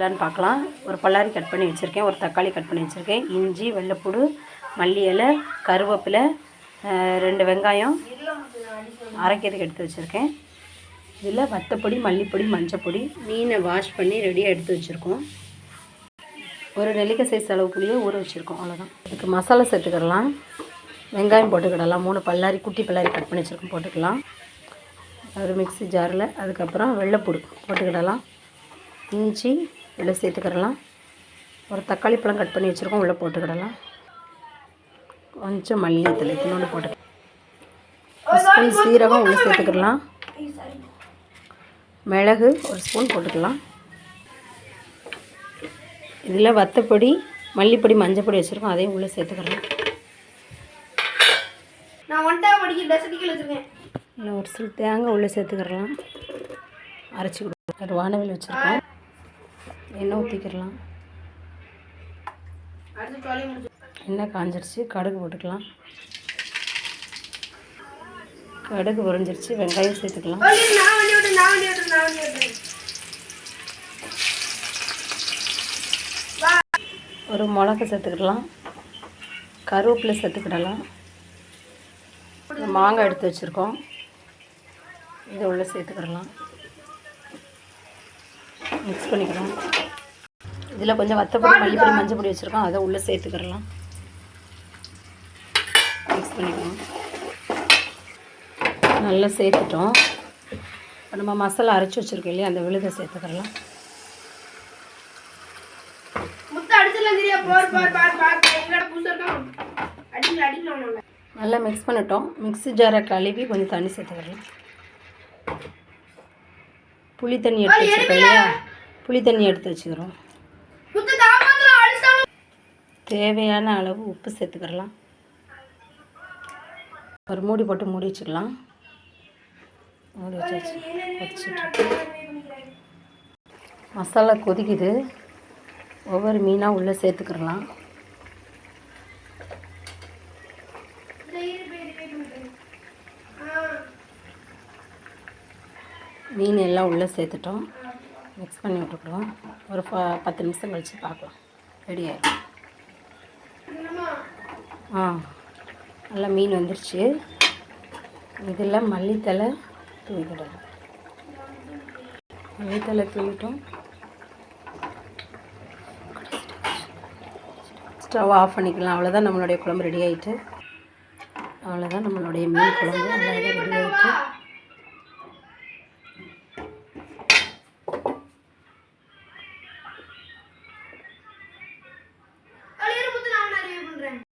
செய்யலான்னு பார்க்கலாம். ஒரு பல்லாரி கட் பண்ணி வச்சுருக்கேன். ஒரு தக்காளி கட் பண்ணி வச்சுருக்கேன். இஞ்சி வெள்ளைப்பூடு மல்லி இலை கருவேப்பிலை ரெண்டு வெங்காயம் அரைக்கிறதுக்கு எடுத்து வச்சுருக்கேன். இதில் வத்தப்பொடி மல்லிப்பொடி மஞ்சப்பொடி மீனை வாஷ் பண்ணி ரெடியாக எடுத்து வச்சுருக்கோம். ஒரு நெல்லிக்காய் சைஸ் அளவு புளியை ஊற வச்சுருக்கோம். அவ்வளோதான் இதுக்கு மசாலா சேர்த்துக்கிடலாம். வெங்காயம் போட்டுக்கிடலாம். மூணு பல்லாரி குட்டி பல்லாரி கட் பண்ணி வச்சுருக்கோம். போட்டுக்கலாம். ஒரு மிக்ஸி ஜாரில். அதுக்கப்புறம் வெள்ளைப்பூடு போட்டுக்கிடலாம். இஞ்சி இதில் சேர்த்துக்கிடலாம். ஒரு தக்காளி பழம் கட் பண்ணி வச்சுருக்கோம். உள்ளே போட்டுக்கிடலாம். கொஞ்சம் மல்லி தலை இத்தினோண்டு போட்டு ஒரு ஸ்பூன் சீரகம் உள்ளே சேர்த்துக்கிடலாம். மிளகு ஒரு ஸ்பூன் போட்டுக்கலாம். இதில் வத்தப்பொடி மல்லிப்பொடி மஞ்சப்பொடி வச்சுருக்கோம். அதையும் உள்ளே நான் படிக்க வச்சுருக்கேன். இல்லை ஒரு சில தேங்காய் உள்ளே சேர்த்துக்கிறலாம் அரைச்சி கொடுக்கலாம். ஒரு வானவில் வச்சுருக்கோம். எண்ணெய் ஊற்றிக்கிறலாம் எண்ணெய் காஞ்சிருச்சு கடுகு போட்டுக்கலாம். கடுகு உறைஞ்சிருச்சு வெங்காயம் சேர்த்துக்கலாம். ஒரு மிளகா சேர்த்துக்கிடலாம். கருவேப்பிலை சேர்த்துக்கிடலாம். மாங்காய் எடுத்து வச்சுருக்கோம். இதை உள்ளே சேர்த்துக்கிடலாம். மிக்ஸ் பண்ணிக்கலாம். இதில் கொஞ்சம் வத்தப்பொடி மல்லிப்பொடி மஞ்சள் பொடி வச்சுருக்கோம். அதை உள்ளே சேர்த்துக்கிடலாம். மிக்ஸ் பண்ணிக்கலாம். நல்லா சேர்த்துட்டோம். இப்போ நம்ம மசாலா அரைச்சி வச்சுருக்கோம் இல்லையா? அந்த விழுதை ஒன்றும் நல்லா மிக்ஸ் பண்ணிட்டோம். மிக்ஸி ஜாரை கழுவி கொஞ்சம் தண்ணி சேர்த்துக்கலாம் புளி தண்ணி எடுத்து வச்சுருக்கோம் இல்லையா? புளி தண்ணி எடுத்து வச்சுக்கிறோம். தேவையான அளவு உப்பு சேர்த்துக்கிறலாம். ஒரு மூடி போட்டு மூடி வச்சுக்கலாம். மூடி வச்சாச்சு வச்சுட்டு மசாலா கொதிக்குது. ஒவ்வொரு மீனாக உள்ளே சேர்த்துக்கிறலாம். மீன் எல்லாம் உள்ளே சேர்த்துட்டோம். மிக்ஸ் பண்ணி விட்டுக்கிடுவோம். ஒரு ப பத்து நிமிஷம் கழித்து பார்க்கலாம். ரெடி ஆகிடும் ஆ நல்லா மீன் வந்துருச்சு. இதில் மல்லித்தலை தூவிக்கிடலாம். மல்லித்தலை தூவிட்டோம். ஸ்டவ் ஆஃப் பண்ணிக்கலாம். அவ்வளோதான் நம்மளுடைய குழம்பு ரெடி ஆகிட்டு அவ்வளோதான் நம்மளுடைய மீன் குழம்பு. அவ்வளோதான் ரெடி